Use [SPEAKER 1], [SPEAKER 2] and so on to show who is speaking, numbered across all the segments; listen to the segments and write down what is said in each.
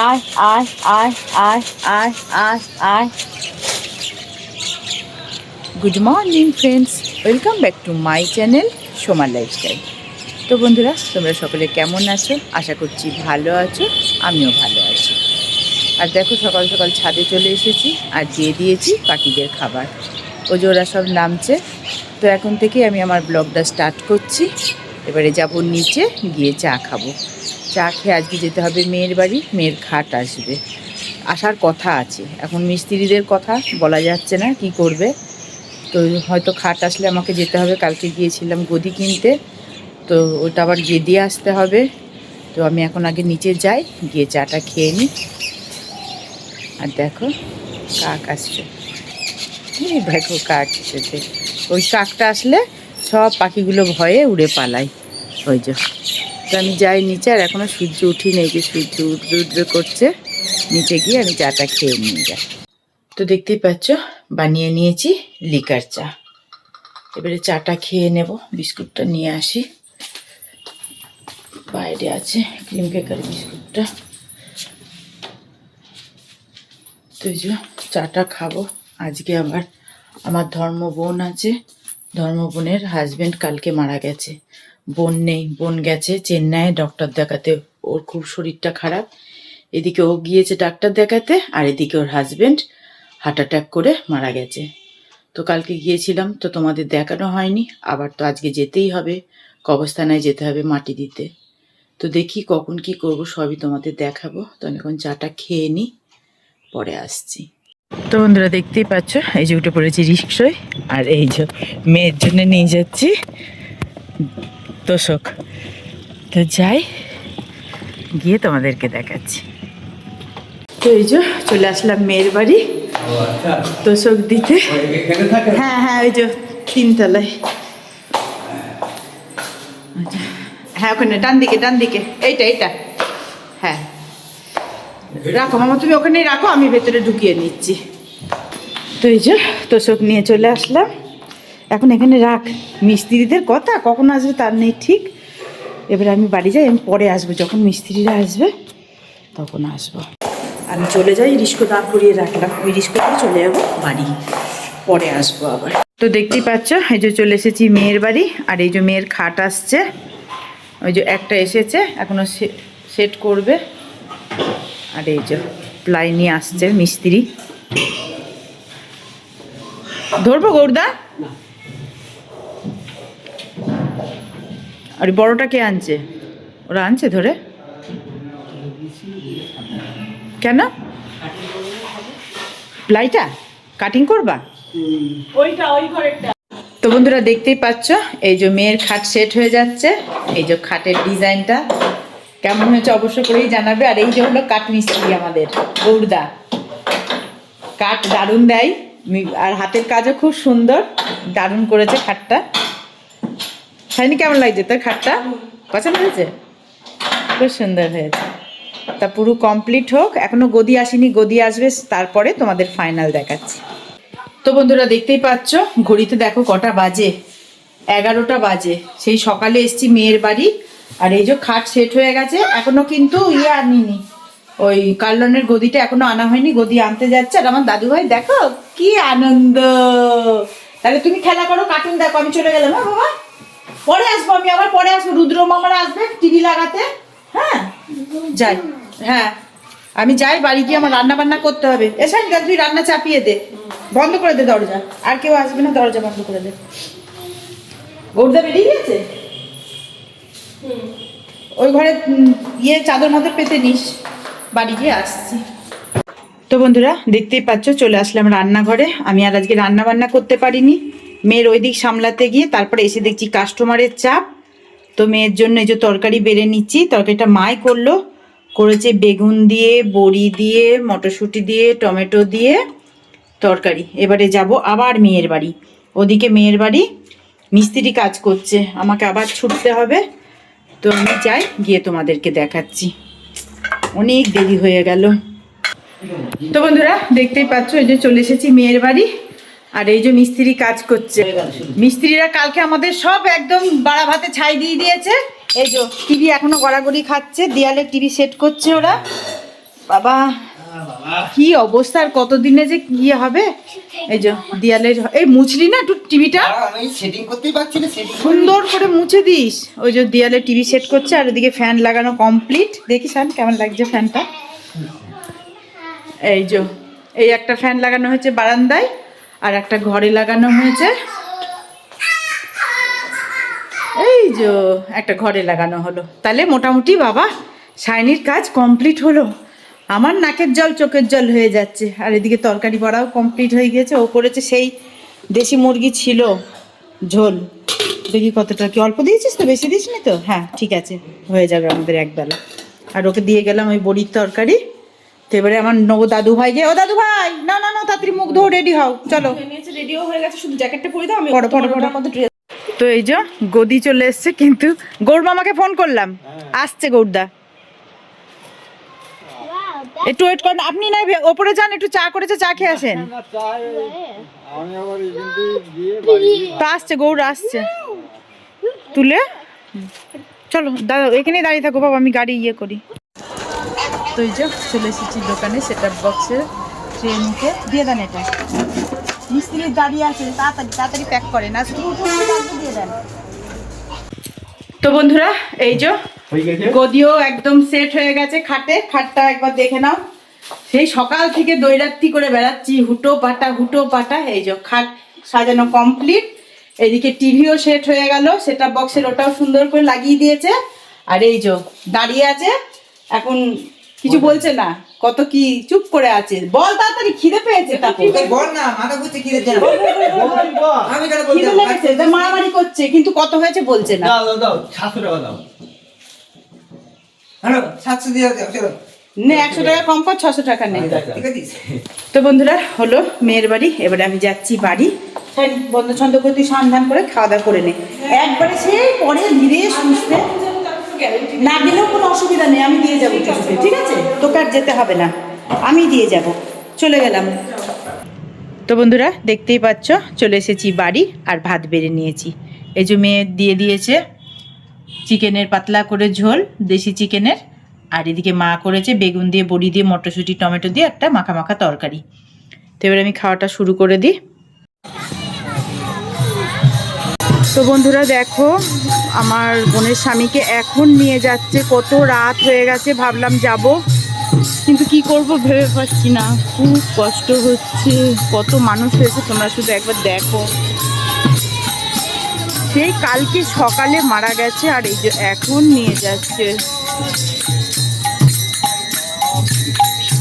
[SPEAKER 1] আয় আয় আয় আয় আয় আয় good morning friends welcome back to my channel সোমার lifestyle তো বন্ধুরা, তোমরা সকলে কেমন আছো? আশা করছি ভালো আছো, আমিও ভালো আছি। আর দেখো, সকাল সকাল ছাদে চলে এসেছি আর দিয়ে দিয়েছি পাখিদের খাবার। ওই যে ওরা সব নামছে। তো এখন থেকে আমি আমার ব্লগটা স্টার্ট করছি। এবারে যাব নিচে গিয়ে চা খাব। চা খেয়ে আজকে যেতে হবে মেয়ের বাড়ি, মেয়ের খাট আসবে। আসার কথা আছে। এখন মিস্ত্রিদের কথা বলা যাচ্ছে না, কি করবে? তো হয়তো খাট আসলে আমাকে যেতে হবে, কালকে গিয়েছিলাম গদি কিনতে। তো ওটা আবার গিয়ে দিয়ে আসতে হবে। তো আমি এখন আগে নিচে যাই, গিয়ে চাটা খেয়ে নিই। আর দেখো, কাক আসছে। দেখো কাক এসেছে। ওই কাকটা আসলে সব পাখিগুলো ভয়ে উড়ে পালায়। ওই যে তো আমি যাই নিচে আর এখনও সূর্য উঠি নেই যে সূর্য উঠবে উঠবে করছে। নিচে গিয়ে আমি চাটা খেয়ে নিয়ে যাই। তো দেখতেই পাচ্ছ, বানিয়ে নিয়েছি লিকার চা। এবারে চাটা খেয়ে নেব, বিস্কুটটা নিয়ে আসি। বাইরে আছে ক্রিম কেকার বিস্কুটটা। তো চাটা খাব। আজকে আবার আমার ধর্ম বোন আছে। ধর্ম বোনের হাজব্যান্ড কালকে মারা গেছে। বোন নেই, বোন গেছে চেন্নাইয়ে ডক্টর দেখাতে। ওর খুব শরীরটা খারাপ। এদিকে ও গিয়েছে ডাক্তার দেখাতে, আর এদিকে ওর হাজবেন্ড হার্ট অ্যাটাক করে মারা গেছে। তো কালকে গিয়েছিলাম, তো তোমাদের দেখানো হয়নি। আবার তো আজকে যেতেই হবে কবস্থানায় যেতে হবে মাটি দিতে। তো দেখি কখন কি করব, সবই তোমাদের দেখাবো। তো আমি এখন চাটা খেয়ে নিই পরে আসছি। তো বন্ধুরা দেখতেই পাচ্ছ, এই যে উঠে পড়েছি রিক্সয়, আর এই যে মেয়ের জন্য নিয়ে যাচ্ছি। তোষক তো যাই, গিয়ে তোমাদেরকে দেখাচ্ছি। তো এই যে চলে আসলাম মেয়ের বাড়ি। তোষক দিতে। হ্যাঁ হ্যাঁ ওই যে তিনতলায়। হ্যাঁ ওখানে, ডান দিকে ডান দিকে। এইটা এইটা। হ্যাঁ। রাখো, মামা, তুমি ওখানেই রাখো, আমি ভেতরে ঢুকিয়ে নিচ্ছি। তো এই যে তোষক নিয়ে চলে আসলাম। এখন এখানে রাখ। মিস্ত্রিদের কথা, কখন আসবে তার নেই ঠিক। এবারে আমি বাড়ি যাই, আমি পরে আসব। যখন মিস্ত্রিরা আসবে, তখন আসব। আমি চলে যাই, রিস্কো দাঁড় করিয়ে রাখলাম। ওই রিস্কোতে চলে যাব, বাড়ি। পরে আসব আবার। তো দেখতেই পাচ্ছ, এই যে চলে এসেছি মেয়ের বাড়ি, আর এই যে মেয়ের খাট আসছে। ওই যে একটা এসেছে, এখনও সেট করবে। আর এই যে প্লাই নিয়ে আসছে মিস্ত্রি। ধরবো গৌরদা? আর বড়টা কে আনছে? ওরা আনছে ধরে? কেন? প্লাইটা কাটিং করবা?
[SPEAKER 2] ওইটা ওই ঘরেরটা।
[SPEAKER 1] তো বন্ধুরা দেখতেই পাচ্ছ এই যে মেয়ের খাট সেট হয়ে যাচ্ছে এই যে খাটের ডিজাইনটা। কেমন হয়েছে অবশ্য করেই জানাবে আর এই যে হলো কাঠ মিস্ত্রি আমাদের গৌরদা কাঠ দারুণ দেয় আর হাতের কাজও খুব সুন্দর দারুণ করেছে খাটটা। হয়নি কেমন লাগছে? তোর খাটটা? পছন্দ হয়েছে? খুব সুন্দর হয়েছে। তা পুরো কমপ্লিট হোক, এখনও গদি আসেনি, গদি আসবে, তারপরে তোমাদের ফাইনাল দেখাচ্ছি। তো বন্ধুরা, দেখতেই পাচ্ছ, ঘড়িতে দেখো কটা বাজে। এগারোটা বাজে। সেই সকালে এসছি মেয়ের বাড়ি, আর এই যে খাট সেট হয়ে গেছে, এখনও কিন্তু ইয়ে আনিনি। ওই কার্লনের গদিটা এখনও আনা হয়নি, গদি আনতে যাচ্ছে, আর আমার দাদু ভাই দেখো কি আনন্দ! তাহলে তুমি খেলা করো কার্টুন দেখো, আমি চলে গেলাম হ্যাঁ বাবা? পরে আসব আমি আবার পরে আসব। রুদ্র মামারা আসবে টিভি লাগাতে। হ্যাঁ? যাই। হ্যাঁ। আমি যাই, বাড়ি গিয়ে আমার রান্না বান্না করতে হবে। এসে তুই রান্না চাপিয়ে দে। বন্ধ করে দে দরজা। আর কেউ আসবে না, দরজা বন্ধ করে দে। বেরিয়ে গেছে? ওই ঘরে ইয়ে চাদর মাদর পেতে নিস। বাড়ি গিয়ে আসছি। তো বন্ধুরা, দেখতেই পাচ্ছ, চলে আসলাম রান্নাঘরে। আমি আর আজকে রান্না বান্না করতে পারিনি। মেয়ের ওই দিক সামলাতে গিয়ে তারপরে এসে দেখছি কাস্টমারের চাপ। তো মেয়ের জন্য এই যে তরকারি বেড়ে নিচ্ছি, তরকারিটা মাই করল। করেছে বেগুন দিয়ে, বড়ি দিয়ে, মটরশুঁটি দিয়ে, টমেটো দিয়ে তরকারি। এবারে যাব আবার মেয়ের বাড়ি। ওদিকে মেয়ের বাড়ি, মিস্ত্রি কাজ করছে। আমাকে আবার ছুটতে হবে। তো আমি যাই, গিয়ে তোমাদেরকে দেখাচ্ছি। অনেক দেরি হয়ে গেল। তো বন্ধুরা, দেখতেই পাচ্ছ, এই যে চলে এসেছি মেয়ের বাড়ি। আর এই যে মিস্ত্রি কাজ করছে। মিস্ত্রিরা কালকে আমাদের সব একদম বাড়া ভাতে ছাই দিয়ে দিয়েছে। এই যে টিভি এখনও গড়াগড়ি খাচ্ছে দেয়ালে টিভি সেট করছে ওরা। বাবা কি অবস্থা আর কতদিনে যে কি হবে? এই যে দিয়ালের এই মুছলি না একটু টিভিটা? সুন্দর করে মুছে দিস। ওই যে দেয়ালে টিভি সেট করছে আর ওদিকে ফ্যান লাগানো কমপ্লিট দেখি শান কেমন লাগছে ফ্যানটা এই যে এই একটা ফ্যান লাগানো হয়েছে বারান্দায়। আর একটা ঘরে লাগানো হয়েছে। এই যে, একটা ঘরে লাগানো হলো। তাহলে মোটামুটি বাবা, শাইনির কাজ কমপ্লিট হলো। আমার নাকের জল চোখের জল হয়ে যাচ্ছে। আর এদিকে তরকারি বড়াও কমপ্লিট হয়ে গেছে ও করেছে সেই দেশি মুরগি ছিল ঝোল। দেখি কতটা কি, অল্প দিয়েছিস তো? বেশি দিসনি তো? হ্যাঁ ঠিক আছে। হয়ে যাবে আমাদের একবেলা। আর ওকে দিয়ে গেলাম ওই বড়ির তরকারি। তো এবারে আমার নবো দাদু ভাই যে ও দাদু ভাই! না না না তাড়াতাড়ি মুখ ধো রেডি হও চলো।
[SPEAKER 2] রেডিও হয়ে গেছে শুধু জ্যাকেটটা পরে দাও আমি
[SPEAKER 1] পরো।
[SPEAKER 2] মধ্যে ড্রেস
[SPEAKER 1] তো এই যে গদি চলে এসছে কিন্তু গৌর মামাকে ফোন করলাম। আসছে গৌরদা একটু ওয়েট করেন আপনি না ওপরে যান একটু চা করেছে চা খেয়ে আসেন। তো আসছে গৌর আসছে। তুলে? চলো দাদা এখানে দাঁড়িয়ে থাকো বাবা আমি গাড়ি ইয়ে করি। তো এই যে চলে এসেছি দোকানে সেট আপ বক্সে ট্রেন নিতে দিয়ে দেন এটা। মিস্ত্রি দাঁড়িয়ে আছে তাড়াতাড়ি তাড়াতাড়ি প্যাক করে। না দিয়ে দেন। তো বন্ধুরা এই যে গদিও একদম সেট হয়ে গেছে খাটে। খাটটা একবার দেখে নাও। সেই সকাল থেকে দৈরাত্রি করে বেড়াচ্ছি। হুটো পাটা হুটো পাটা এই যে খাট সাজানো কমপ্লিট এদিকে টিভিও সেট হয়ে গেল। সেটা বক্সের ওটাও সুন্দর করে লাগিয়ে দিয়েছে। আর এই যে দাঁড়িয়ে আছে। এখন কিছু বলছে না। কত কি চুপ করে আছে। বল তাড়াতাড়ি খিদে পেয়েছে
[SPEAKER 3] বল না মাথা ঘুরছে রে আমি কেন
[SPEAKER 1] খিদে লেগেছে তো মারামারি করছে কিন্তু কত হয়েছে বলছে না।
[SPEAKER 4] দাও দাও দাও সাতশো টাকা দাও।
[SPEAKER 3] হ্যালো সাতশো দিয়ে দাও চলো।
[SPEAKER 1] নে একশো টাকা কম কর ছশো টাকা নেই
[SPEAKER 3] ঠিক আছে।
[SPEAKER 1] তো বন্ধুরা হলো মেয়ের বাড়ি এবারে আমি যাচ্ছি বাড়ি। বন্ধু ছন্দ করে তুই সন্ধান করে খাওয়া দাওয়া করে নে। একবারে সেই পরে ধীরে সুস্থে না কোনো অসুবিধা নেই আমি দিয়ে যাব কিছুতে ঠিক আছে? তোকে আর যেতে হবে না আমি দিয়ে যাব। চলে গেলাম। তো বন্ধুরা দেখতেই পাচ্ছ চলে এসেছি বাড়ি আর ভাত বেড়ে নিয়েছি। এই যে মেয়ে দিয়ে দিয়েছে চিকেনের পাতলা করে ঝোল দেশি চিকেনের আর এদিকে মা করেছে বেগুন দিয়ে বড়ি দিয়ে মটরশুঁটি টমেটো দিয়ে একটা মাখা মাখা তরকারি। তো এবার আমি খাওয়াটা শুরু করে দিই। তো বন্ধুরা দেখো, আমার বোনের স্বামীকে এখন নিয়ে যাচ্ছে, কত রাত হয়ে গেছে, ভাবলাম যাব। কিন্তু কি করব ভেবে পাচ্ছি না, খুব কষ্ট হচ্ছে, কত মানুষ হয়েছে, তোমরা শুধু একবার দেখো। সেই কালকে সকালে মারা গেছে, আর এই যে এখন নিয়ে যাচ্ছে।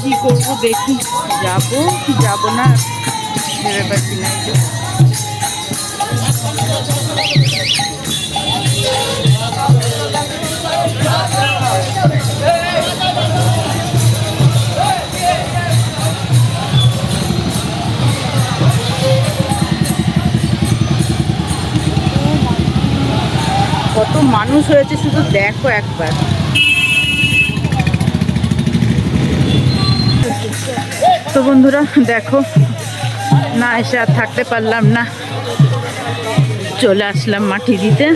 [SPEAKER 1] কি করব দেখি, যাব কি যাব না, ভেবে পাচ্ছি না। কত মানুষ হয়েছে শুধু দেখো একবার তো বন্ধুরা দেখো না এসে আর থাকতে পারলাম না চলে আসলাম মাটি দিতে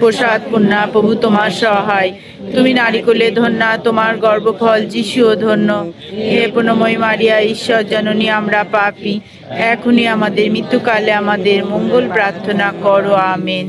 [SPEAKER 1] প্রসাদ পুণ্যা প্রভু তোমার সহায়। তুমি নারিকলে ধন্যা তোমার গর্ভফল যিশুও ধন্য। হে পুনময় মারিয়া ঈশ্বর জননী আমরা পাপি। এখনই আমাদের মৃত্যুকালে আমাদের মঙ্গল প্রার্থনা করো আমেন।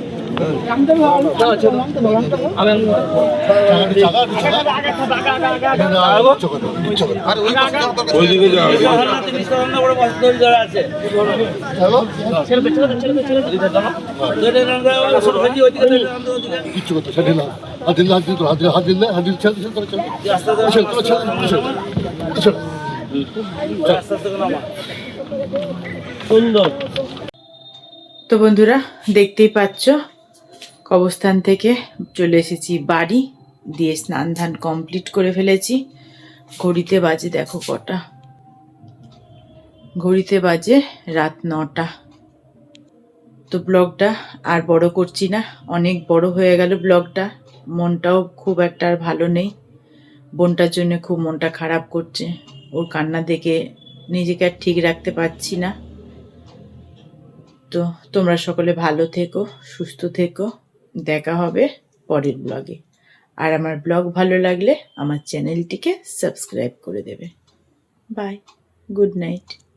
[SPEAKER 1] তো বন্ধুরা দেখতেই পাচ্ছ কবস্থান থেকে চলে এসেছি বাড়ি। দিয়ে স্নান ধান কমপ্লিট করে ফেলেছি। ঘড়িতে বাজে দেখো কটা। ঘড়িতে বাজে রাত নটা। তো ব্লগটা আর বড় করছি না। অনেক বড় হয়ে গেল ব্লগটা। মনটাও খুব একটা আর ভালো নেই। বোনটার জন্য খুব মনটা খারাপ করছে। ওর কান্না দেখে নিজেকে আর ঠিক রাখতে পারছি না। তো তোমরা সকলে ভালো থেকো, সুস্থ থেকো। দেখা হবে পরের ব্লগে। আর আমার ব্লগ ভালো লাগলে আমার চ্যানেলটিকে সাবস্ক্রাইব করে দেবে। Bye, good night.